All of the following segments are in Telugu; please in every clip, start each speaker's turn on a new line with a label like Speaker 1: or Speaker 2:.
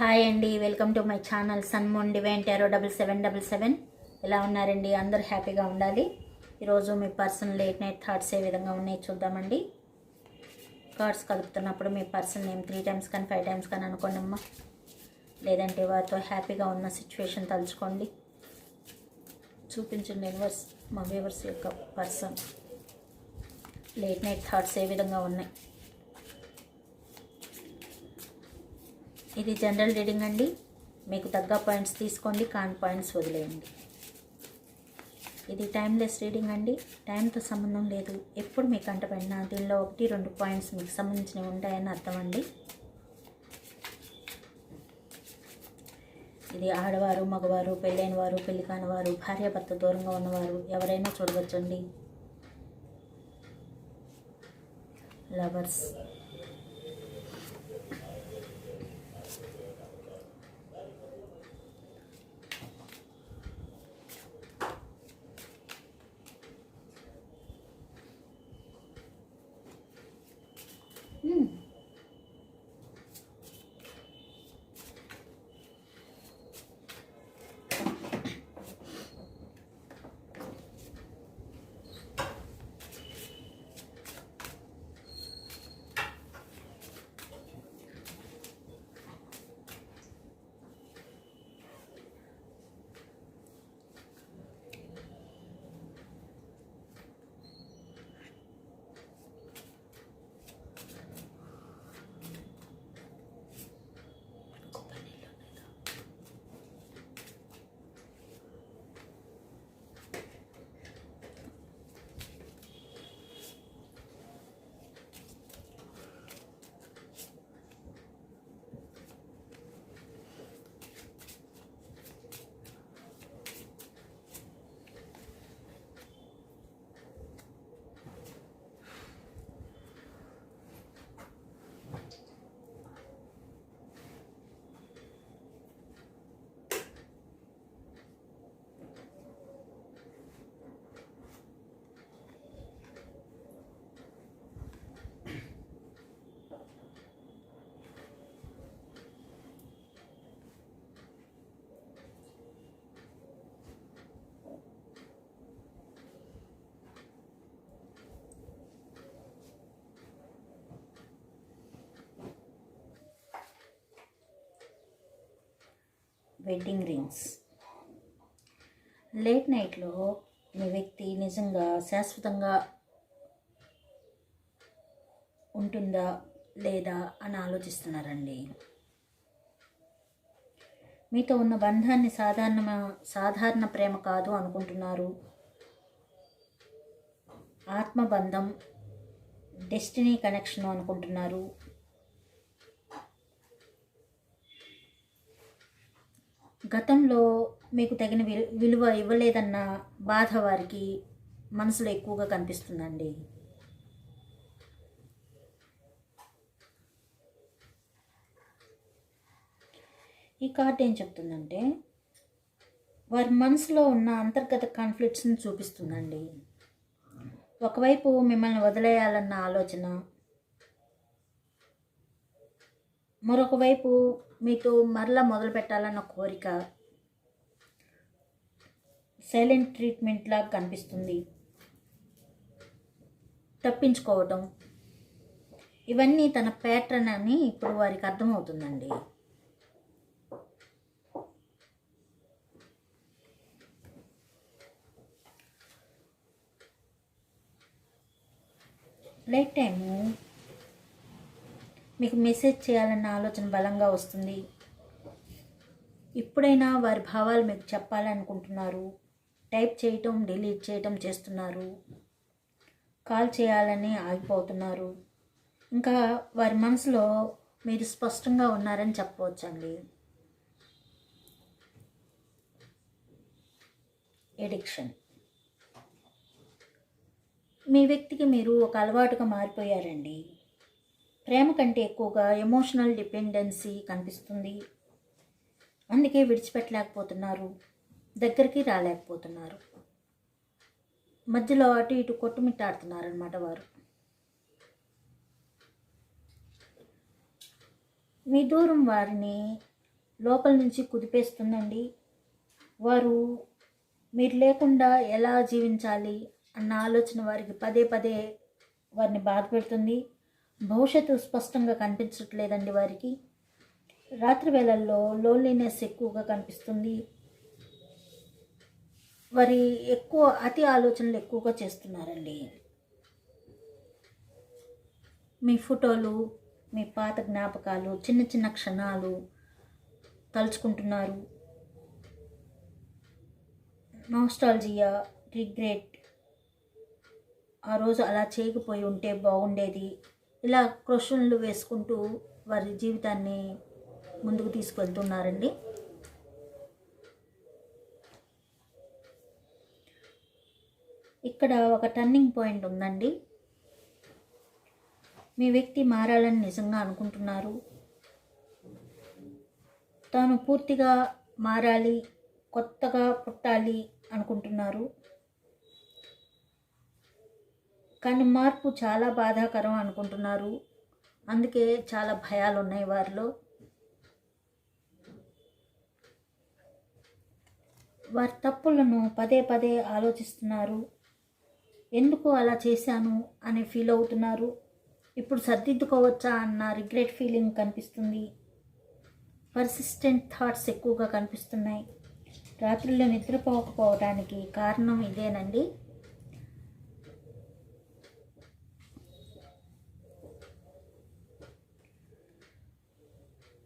Speaker 1: హాయ్ అండి welcome to my channel Sunmoon divine tarot double seven double seven. ఎలా ఉన్నారండి? అందరూ హ్యాపీగా ఉండాలి. ఈరోజు మీ పర్సన్ లేట్ నైట్ థాట్స్ ఏ విధంగా ఉన్నాయి చూద్దామండి. కార్డ్స్ కలుపుతున్నప్పుడు మీ పర్సన్ నేమ్ త్రీ టైమ్స్ కానీ ఫైవ్ టైమ్స్ కానీ అనుకోండి అమ్మా లేదంటే వారితో హ్యాపీగా ఉన్న సిచ్యువేషన్ తలుచుకోండి. చూపించండి యూనివర్స్ మా వ్యూవర్స్ యొక్క పర్సన్. లేట్ నైట్ థాట్స్ ఏ విధంగా ఉన్నాయి? ఇది జనరల్ రీడింగ్ అండి. మీకు తగ్గ పాయింట్స్ తీసుకోండి కాన్ పాయింట్స్ వదిలేయండి. ఇది టైమ్లెస్ రీడింగ్ అండి. టైంతో సంబంధం లేదు. ఎప్పుడు మీకు అంటపడినా దీనిలో ఒకటి రెండు పాయింట్స్ మీకు సంబంధించినవి ఉంటాయని అర్థం అండి. ఇది ఆడవారు మగవారు పెళ్ళైన వారు పెళ్ళి కాని వారు భార్యాభర్త దూరంగా ఉన్నవారు ఎవరైనా చూడవచ్చండి. లవర్స్. Wedding rings. లేట్ నైట్లో మీ వ్యక్తి నిజంగా శాశ్వతంగా ఉంటుందా లేదా అని ఆలోచిస్తున్నారండి. మీతో ఉన్న బంధాన్ని సాధారణ సాధారణ ప్రేమ కాదు అనుకుంటున్నారు. ఆత్మబంధం డెస్టినీ కనెక్షన్ అనుకుంటున్నారు. గతంలో మీకు తగిన విలు విలువ ఇవ్వలేదన్న బాధ వారికి మనసులో ఎక్కువగా కనిపిస్తుందండి. ఈ కార్డ్ ఏం చెప్తుందంటే వారి మనసులో ఉన్న అంతర్గత కాన్ఫ్లిక్ట్స్ని చూపిస్తుందండి. ఒకవైపు మిమ్మల్ని వదిలేయాలన్న ఆలోచన మరొకవైపు మీతో మరలా మొదలు పెట్టాలన్న కోరిక సైలెంట్ ట్రీట్మెంట్ లాగా కనిపిస్తుంది. తప్పించుకోవటం. ఇవన్నీ తన ప్యాటర్న్ అని ఇప్పుడు వారికి అర్థమవుతుందండి. Light time. మీకు మెసేజ్ చేయాలన్న ఆలోచన బలంగా వస్తుంది. ఇప్పుడైనా వారి భావాలు మీకు చెప్పాలనుకుంటున్నారు. టైప్ చేయటం డిలీట్ చేయటం చేస్తున్నారు. కాల్ చేయాలని ఆగిపోతున్నారు. ఇంకా వారి మనసులో మీరు స్పష్టంగా ఉన్నారని చెప్పవచ్చండి. ఎడిక్షన్ మీ వ్యక్తికి మీరు ఒక అలవాటుగా మారిపోయారండి. ప్రేమ కంటే ఎక్కువగా ఎమోషనల్ డిపెండెన్సీ కనిపిస్తుంది. అందుకే విడిచిపెట్టలేకపోతున్నారు దగ్గరికి రాలేకపోతున్నారు. మధ్యలో అటు ఇటు కొట్టుమిట్టాడుతున్నారనమాట వారు. మీ దూరం వారిని లోపల నుంచి కుదిపేస్తుందండి. వారు మీరు లేకుండా ఎలా జీవించాలి అన్న ఆలోచన వారికి పదే పదే వారిని బాధపెడుతుంది భవిష్యత్తు స్పష్టంగా కనిపించట్లేదండి వారికి. రాత్రి వేళల్లో లోన్లీనెస్ ఎక్కువగా కనిపిస్తుంది. వారి ఎక్కువ అతి ఆలోచనలు ఎక్కువగా చేస్తున్నారండి. మీ ఫోటోలు మీ పాత జ్ఞాపకాలు చిన్న చిన్న క్షణాలు తలుచుకుంటున్నారు. నాస్టాలజియా రిగ్రెట్ ఆ రోజు అలా చేయకపోయి ఉంటే బాగుండేది. ఇలా క్వశ్చన్లు వేసుకుంటూ వారి జీవితాన్ని ముందుకు తీసుకెళ్తున్నారండి. ఇక్కడ ఒక టర్నింగ్ పాయింట్ ఉందండి. మీ వ్యక్తి మారాలని నిజంగా అనుకుంటున్నారు. తాను పూర్తిగా మారాలి కొత్తగా పుట్టాలి అనుకుంటున్నారు. కానీ మార్పు చాలా బాధాకరం అనుకుంటున్నారు. అందుకే చాలా భయాలు ఉన్నాయి వారిలో. వారి తప్పులను పదే పదే ఆలోచిస్తున్నారు. ఎందుకు అలా చేశాను అని ఫీల్ అవుతున్నారు. ఇప్పుడు సర్దిద్దుకోవచ్చా అన్న రిగ్రెట్ ఫీలింగ్ కనిపిస్తుంది. పర్సిస్టెంట్ థాట్స్ ఎక్కువగా కనిపిస్తున్నాయి. రాత్రుల్లో నిద్రపోకపోవడానికి కారణం ఇదేనండి.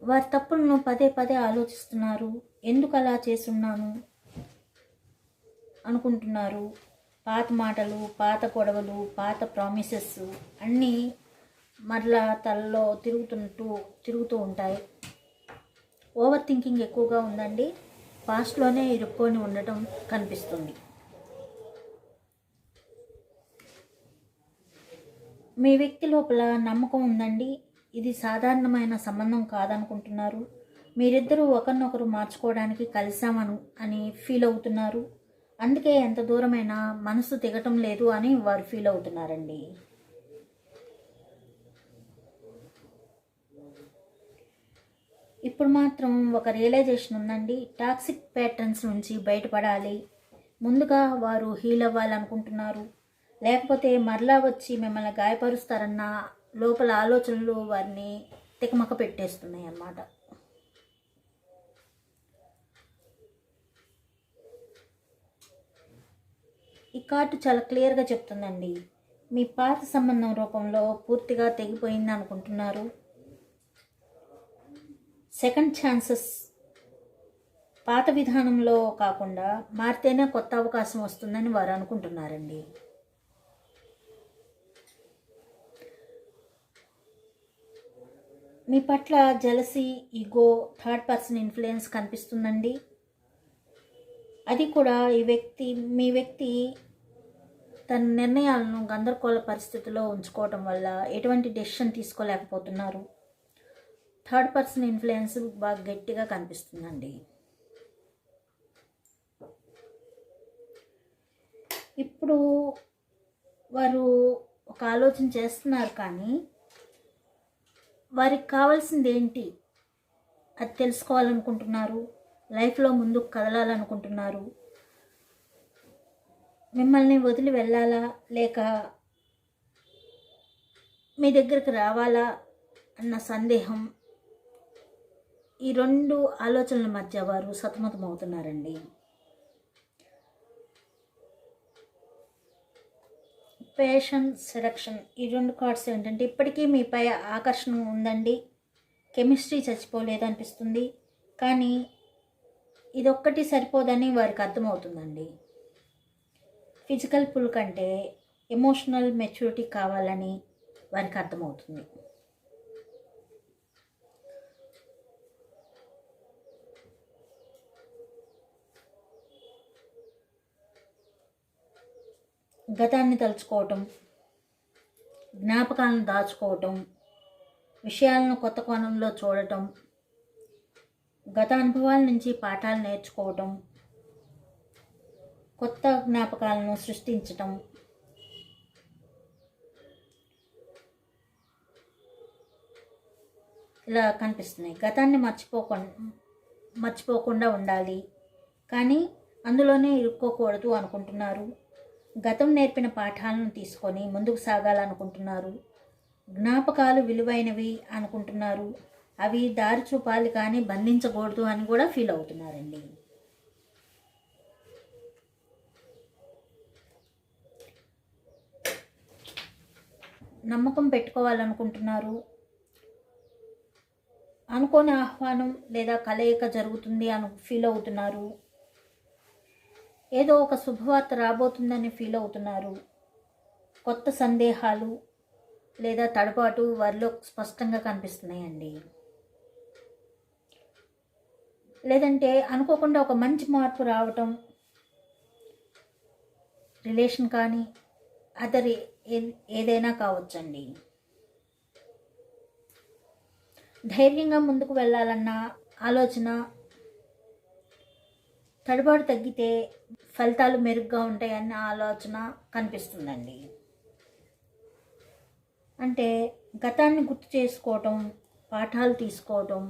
Speaker 1: వారి తప్పులను పదే పదే ఆలోచిస్తున్నారు. ఎందుకు అలా చేస్తున్నాను అనుకుంటున్నారు. పాత మాటలు పాత గొడవలు పాత ప్రామిసెస్ అన్నీ మరలా తలలో తిరుగుతుంటూ తిరుగుతూ ఉంటాయి. ఓవర్ థింకింగ్ ఎక్కువగా ఉందండి. పాస్ట్లోనే ఇరుక్కొని ఉండటం కనిపిస్తుంది. మీ వ్యక్తి లోపల నమ్మకం ఉందండి. ఇది సాధారణమైన సంబంధం కాదనుకుంటున్నారు. మీరిద్దరూ ఒకరినొకరు మార్చుకోవడానికి కలిసామను అని ఫీల్ అవుతున్నారు. అందుకే ఎంత దూరమైనా మనసు దిగటం లేదు అని వారు ఫీల్ అవుతున్నారండి. ఇప్పుడు మాత్రం ఒక రియలైజేషన్ ఉందండి. టాక్సిక్ ప్యాటర్న్స్ నుంచి బయటపడాలి. ముందుగా వారు హీల్ అవ్వాలనుకుంటున్నారు. లేకపోతే మరలా వచ్చి మిమ్మల్ని గాయపరుస్తారన్న లోపల ఆలోచనలు వారిని తికమక పెట్టేస్తున్నాయి అన్నమాట. ఈ కార్డు చాలా క్లియర్గా చెప్తుందండి. మీ పాత సంబంధం రూపంలో పూర్తిగా తెగిపోయింది అనుకుంటున్నారు. Second chances. పాత విధానంలో కాకుండా మారితేనే కొత్త అవకాశం వస్తుందని వారు అనుకుంటున్నారండి. మీ పట్ల jealousy ego third person influence కనిపిస్తుందండి. అది కూడా ఈ వ్యక్తి మీ వ్యక్తి తన నిర్ణయాలను గందరగోళ పరిస్థితిలో ఉంచుకోవటం వల్ల ఎటువంటి డెసిషన్ తీసుకోలేకపోతున్నారు. థర్డ్ పర్సన్ ఇన్ఫ్లుయెన్స్ బాగా గట్టిగా కనిపిస్తుందండి. ఇప్పుడు వారు ఒక ఆలోచన చేస్తున్నారు కానీ వారికి కావాల్సింది ఏంటి? అది తెలుసుకోవాలనుకుంటున్నారు లైఫ్లో ముందుకు కదలాలనుకుంటున్నారు. మిమ్మల్ని వదిలి వెళ్ళాలా? లేక మీ దగ్గరికి రావాలా? అన్న సందేహం. ఈ రెండు ఆలోచనల మధ్య వారు సతమతమవుతున్నారండి. పేషన్ సెలక్షన్ ఈ రెండు కార్డ్స్ ఏంటంటే ఇప్పటికీ మీపై ఆకర్షణ ఉందండి. కెమిస్ట్రీ చచ్చిపోలేదు అనిపిస్తుంది కానీ ఇదొక్కటి సరిపోదని వారికి అర్థమవుతుందండి. ఫిజికల్ పుల్ కంటే ఎమోషనల్ మెచ్యూరిటీ కావాలని వారికి అర్థమవుతుంది. గతాన్ని తలుచుకోవటం జ్ఞాపకాలను దాచుకోవటం విషయాలను కొత్త కోణంలో చూడటం గత అనుభవాల నుంచి పాఠాలు నేర్చుకోవటం కొత్త జ్ఞాపకాలను సృష్టించటం. ఇలా కనిపిస్తున్నాయి. గతాన్ని మర్చిపోకుండా మర్చిపోకుండా ఉండాలి. కానీ అందులోనే ఇరుక్కోకూడదు అనుకుంటున్నారు. గతం నేర్పిన పాఠాలను తీసుకొని ముందుకు సాగాలనుకుంటున్నారు. జ్ఞాపకాలు విలువైనవి అనుకుంటున్నారు. అవి దారి చూపాలి కానీ బంధించకూడదు అని కూడా ఫీల్ అవుతున్నారండి. నమ్మకం పెట్టుకోవాలనుకుంటున్నారు. అనుకోని ఆహ్వానం లేదా కలయిక జరుగుతుంది అని ఫీల్ అవుతున్నారు. ఏదో ఒక శుభవార్త రాబోతుందని ఫీల్ అవుతున్నారు. కొత్త సందేహాలు లేదా తడబాటు వారిలో స్పష్టంగా కనిపిస్తున్నాయండి. లేదంటే అనుకోకుండా ఒక మంచి మార్పు రావటం రిలేషన్ కానీ అదర్ ఏదైనా కావచ్చండి. ధైర్యంగా ముందుకు వెళ్ళాలన్న ఆలోచన తడబాటు తగ్గితే ఫలితాలు మెరుగ్గా ఉంటాయన్న ఆలోచన కనిపిస్తుందండి. అంటే గతాన్ని గుర్తు చేసుకోవటం పాఠాలు తీసుకోవటం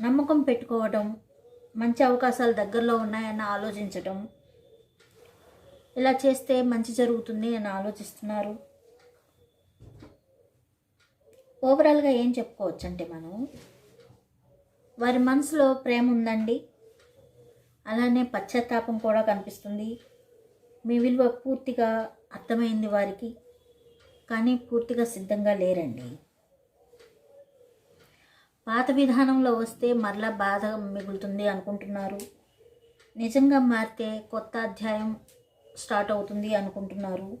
Speaker 1: నమ్మకం పెట్టుకోవడం మంచి అవకాశాలు దగ్గరలో ఉన్నాయని ఆలోచించటం ఇలా చేస్తే మంచి జరుగుతుంది అని ఆలోచిస్తున్నారు. ఓవరాల్గా ఏం చెప్పుకోవచ్చు అంటే మనం వారి మనసులో ప్రేమ ఉందండి. అలానే పశ్చాత్తాపం కూడా కనిపిస్తుంది. మీ విలువ పూర్తిగా అర్థమైంది వారికి. కానీ పూర్తిగా సిద్ధంగా లేరండి. పాత విధానంలో వస్తే మరలా బాధ మిగులుతుంది అనుకుంటున్నారు. నిజంగా మారితే కొత్త అధ్యాయం స్టార్ట్ అవుతుంది అనుకుంటున్నారు.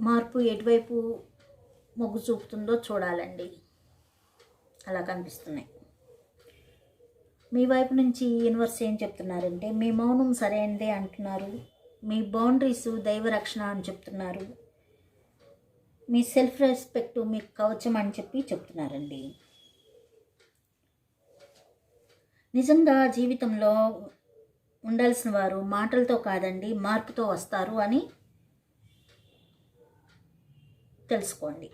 Speaker 1: మార్పు ఎటువైపు మొగ్గు చూపుతుందో చూడాలండి. అలా కనిపిస్తున్నాయి. మీ వైపు నుంచి యూనివర్స్ ఏం చెప్తున్నారంటే మీ మౌనం సరైనదే అంటున్నారు. మీ బౌండరీస్ దైవ రక్షణ అని చెప్తున్నారు. మీ సెల్ఫ్ రెస్పెక్ట్ మీకు కవచం అని చెప్పి చెప్తున్నారండి. నిజంగా జీవితంలో ఉండాల్సిన వారు మాటలతో కాదండి మార్పుతో వస్తారు అని తెలుసుకోండి.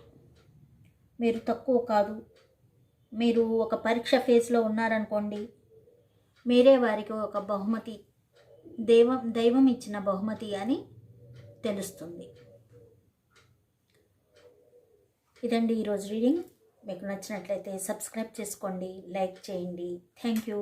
Speaker 1: మీరు తక్కువ కాదు మీరు ఒక పరీక్ష ఫేజ్లో ఉన్నారనుకోండి మీరే వారికి ఒక బహుమతి దైవం దైవం ఇచ్చిన బహుమతి అని తెలుస్తుంది. ఇదండి ఈరోజు రీడింగ్. మీకు నచ్చినట్లయితే సబ్స్క్రైబ్ చేసుకోండి లైక్ చేయండి. Thank you.